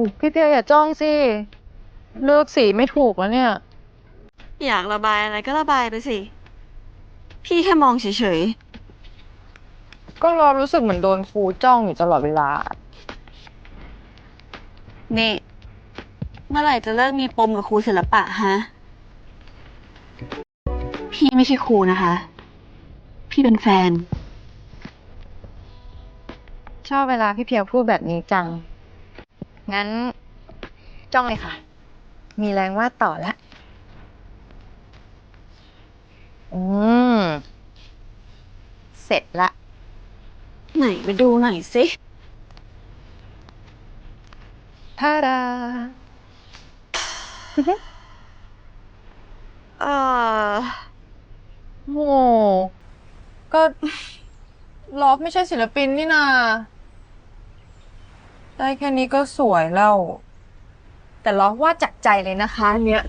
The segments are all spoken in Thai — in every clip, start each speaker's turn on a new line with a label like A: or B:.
A: อ้พี่เพียวอย่าจ้องสิ เลือกสีไม่ถูกแล้วเนี่ย
B: อยากระบายอะไรก็ระบายไปสิ พี่แค่มองเฉย
A: ก็เรารู้สึกเหมือนโดนครูจ้องอยู่ตลอดเวลา
B: ๆ นี่ เมื่อไหร่จะเลิกมีปมกับครูศิลปะฮะ พี่ไม่ใช่ครูนะคะ พี่เป็นแฟน
A: ชอบเวลาพี่เพียวพูดแบบนี้จัง งั้น จ้องเลยค่ะ มีแรงวาดต่อละ อืม เสร็จละ
B: ไหนไปดูหน่อยสิ
A: ท่าดา
B: เออ
A: โอ้ก็ลอฟไม่ใช่ศิลปินนี่นา ได้แค่นี้ก็สวยแล้ว แต่ล้อฟวาจากใจเลยนะคะอันเนี้ย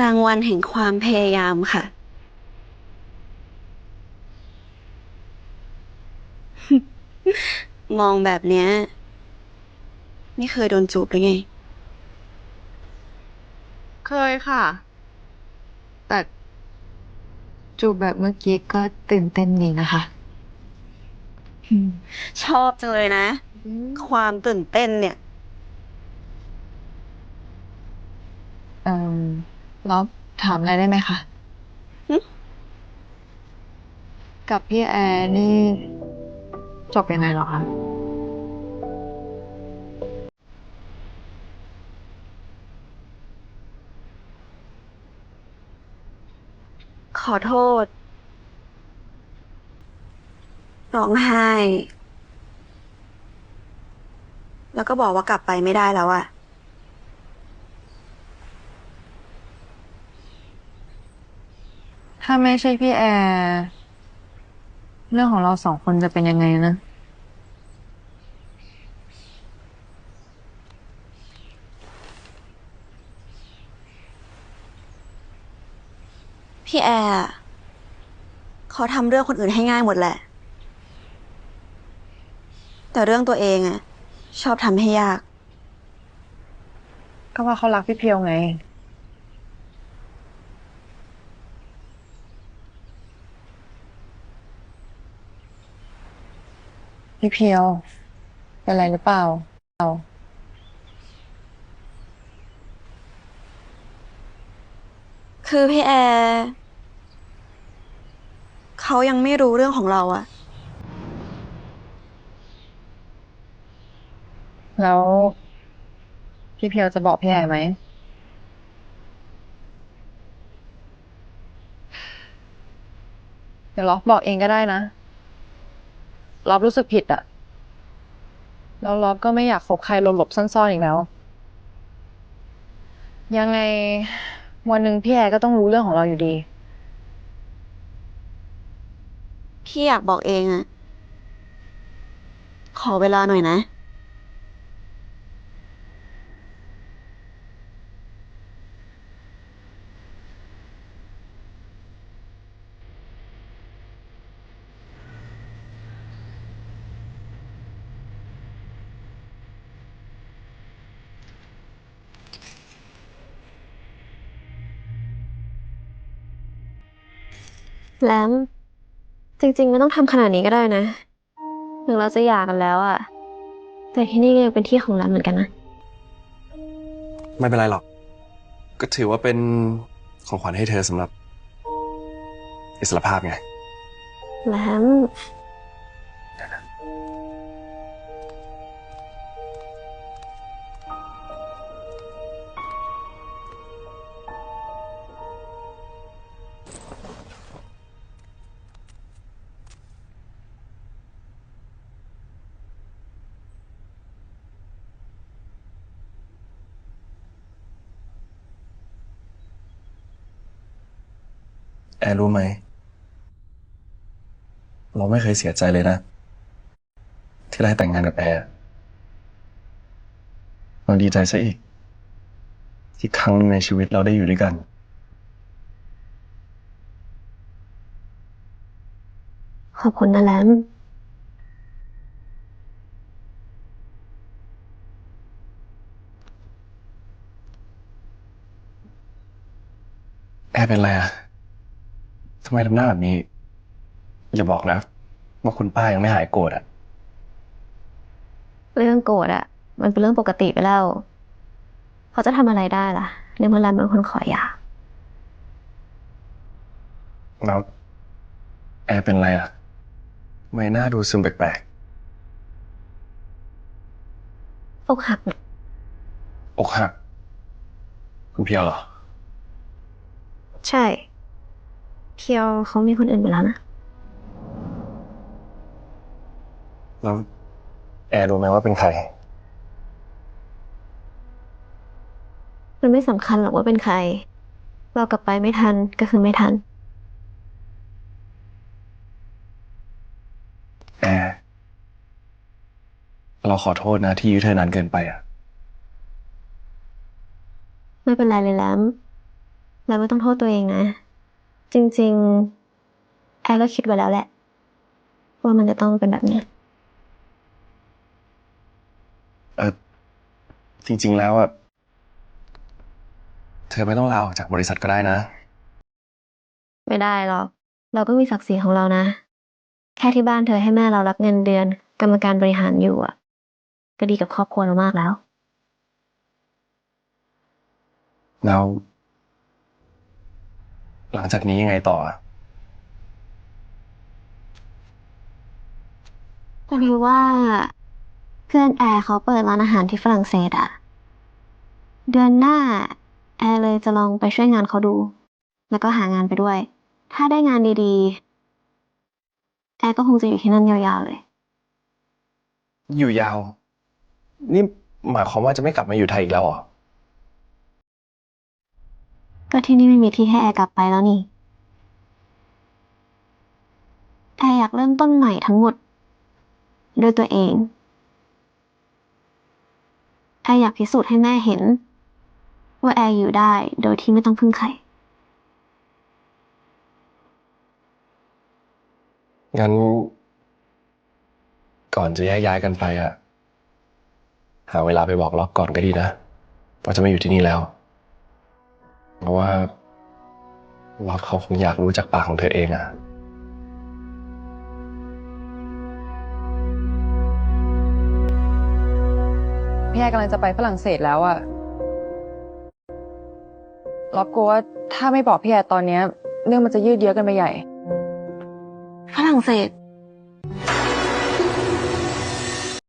B: รางวัลแห่งความพยายามค่ะ มองแบบเนี้ย ไม่เคยโดนจูบหรือไง
A: เคยค่ะ แต่จูบแบบเมื่อกี้ก็ตื่นเต้นดีนะคะ
B: ชอบจังเลยนะ ความตื่นเต้นเนี่ย
A: เอ่อลอฟถามอะไรได้ไหมคะ
B: หึ
A: กับพี่แอร์นี่จบยังไงเหรอคะ
B: อโทษ ร้องไห้ แล้วก็บอกว่ากลับไปไม่ได้แล้วอะ
A: ถ้าไม่ใช่พี่แอร์ เรื่องของเราสองคนจะเป็นยังไงนะ
B: พี่แอร์อะเขาทำเรื่องคนอื่นให้ง่ายหมดแหละ แต่เรื่องตัวเองอะชอบทำให้ยาก
A: ก็ว่าเขารักพี่เพียวไง พี่เพียว เป็นไรหรือเปล่าเอา
B: คือพี่แอร์ เขายังไม่รู้เรื่องของเราอะ
A: แล้ว พี่เพียวจะบอกพี่แอร์ไหม เดี๋ยวล็อกบอกเองก็ได้นะล็อกรู้สึกผิดอะแล้วล็อกก็ไม่อยากคบใครหลบๆซ่อนๆอีกแล้ว ยังไงวันหนึ่งพี่แอร์ก็ต้องรู้เรื่องของเราอยู่ดี
B: พี่อยากบอกเองอะขอเวลาหน่อยนะ แลม จริงๆ ไม่ต้องทำขนาดนี้ก็ได้นะ ถึงเราจะหย่ากันแล้วอะแต่ที่นี่ก็ยังเป็นที่ของแลมเหมือนกันนะ
C: ไม่เป็นไรหรอก ก็ถือว่าเป็นของขวัญให้เธอสำหรับ อิสรภาพไง
B: แลม
C: แอรู้ไหม เราไม่เคยเสียใจเลยนะ ที่ได้แต่งงานกับแอร์เราดีใจซะอีก ที่ครั้งในชีวิตเราได้อยู่ด้วยกัน
D: ขอบคุณนะแลม
C: แอร์เป็นไรอะำไมทำหน้าแบบนี้ อย่าบอกนะ ว่าคุณป้ายังไม่หายโกรธอะ
D: เรื่องโกรธอะมันเป็นเรื่องปกติไปแล้วเขาจะทำอะไรได้ล่ะ ในเมื่อแลมเป็นคนขอหย่า
C: แล้วแอร์เป็นไรอะทำไมหน้าดูซึมแปลก
D: อกหักน่ะ
C: ๆอกหัก คุณเพียวเหรอ
D: ใช่ เพียวเขามีคนอื่นไปแล้วนะ
C: แล้วแอร์รู้ไหมว่าเป็นใคร
D: มันไม่สำคัญหรอกว่าเป็นใคร เรากลับไปไม่ทันก็คือไม่ทัน
C: แอร์เราขอโทษนะที่ยื้อเธอนานเกินไปอะ
D: ไม่เป็นไรเลยแลมแลมไม่ต้องโทษตัวเองนะ จริง ๆ แอร์ก็คิดไว้แล้วแหละ ว่ามันจะต้องเป็นแบบเนี้ย
C: เออจริง ๆ แล้วอะเธอไม่ต้องลาออกจากบริษัทก็ได้นะ
D: ไม่ได้หรอก เราก็มีศักดิ์ศรีของเรานะ แค่ที่บ้านเธอให้แม่เรารับเงินเดือน กรรมการบริหารอยู่อะ ก็ดีกับครอบครัวเรามากแล้ว
C: แล้ว หลังจากนี้ยังไงต่ออะ
D: ก็รู้ว่า เพื่อนแอร์เขาเปิดร้านอาหารที่ฝรั่งเศสอะเดือนหน้า แอร์เลยจะลองไปช่วยงานเขาดู แล้วก็หางานไปด้วย ถ้าได้งานดีๆ แอร์ก็คงจะอยู่ที่นั่นยาวๆเลย
C: อยู่ยาว นี่หมายความว่าจะไม่กลับมาอยู่ไทยอีกแล้วเหรอ
D: ก็ที่นี่ไม่มีที่ให้แอร์กลับไปแล้วนี่ แอร์อยากเริ่มต้นใหม่ทั้งหมด ด้วยตัวเอง แอร์อยากพิสูจน์ให้แม่เห็น ว่าแอร์อยู่ได้โดยที่ไม่ต้องพึ่งใคร
C: งั้น ก่อนจะแยกย้ายกันไปอะหาเวลาไปบอกล็อกก่อนก็ดีนะว่าจะไม่อยู่ที่นี่แล้ว เพราะว่าล็อกเขาคงอยากรู้จากปากของเธอเองอะ
A: พี่แอร์กำลังจะไปฝรั่งเศสแล้วอะล็อกกลัวว่าถ้าไม่บอกพี่แอร์ตอนเนี้ย เรื่องมันจะยืดเยื้อกันไปใหญ่
D: ฝรั่งเศส